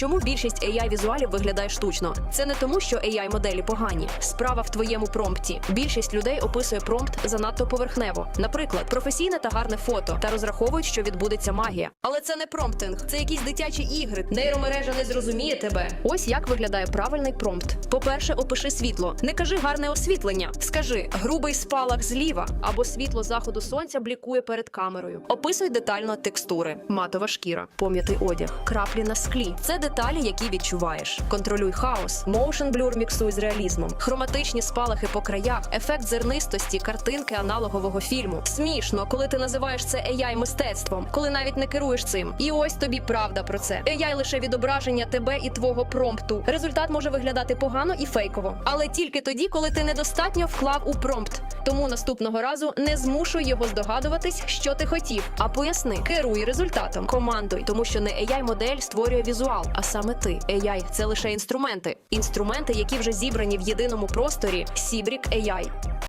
Чому більшість AI візуалів виглядає штучно? Це не тому, що AI моделі погані. Справа в твоєму промпті. Більшість людей описує промпт занадто поверхнево. Наприклад, професійне та гарне фото та розраховують, що відбудеться магія. Але це не промптинг, це якісь дитячі ігри. Нейромережа не зрозуміє тебе. Ось як виглядає правильний промпт. По-перше, опиши світло. Не кажи гарне освітлення. Скажи грубий спалах зліва або світло заходу сонця блікує перед камерою. Описуй детально текстури, матова шкіра, пом'ятий одяг, краплі на склі. Це деталі, які відчуваєш. Контролюй хаос, motion blur міксуй з реалізмом, хроматичні спалахи по краях, ефект зернистості, картинки аналогового фільму. Смішно, коли ти називаєш це AI мистецтвом, коли навіть не керуєш цим. І ось тобі правда про це. AI лише відображення тебе і твого промпту. Результат може виглядати погано і фейково, але тільки тоді, коли ти недостатньо вклав у промпт. Тому наступного разу не змушуй його здогадуватись, що ти хотів, а поясни, керуй результатом, командуй, тому що не AI модель створює візуал, а саме ти. AI – це лише інструменти, інструменти, які вже зібрані в єдиному просторі Сібрік AI.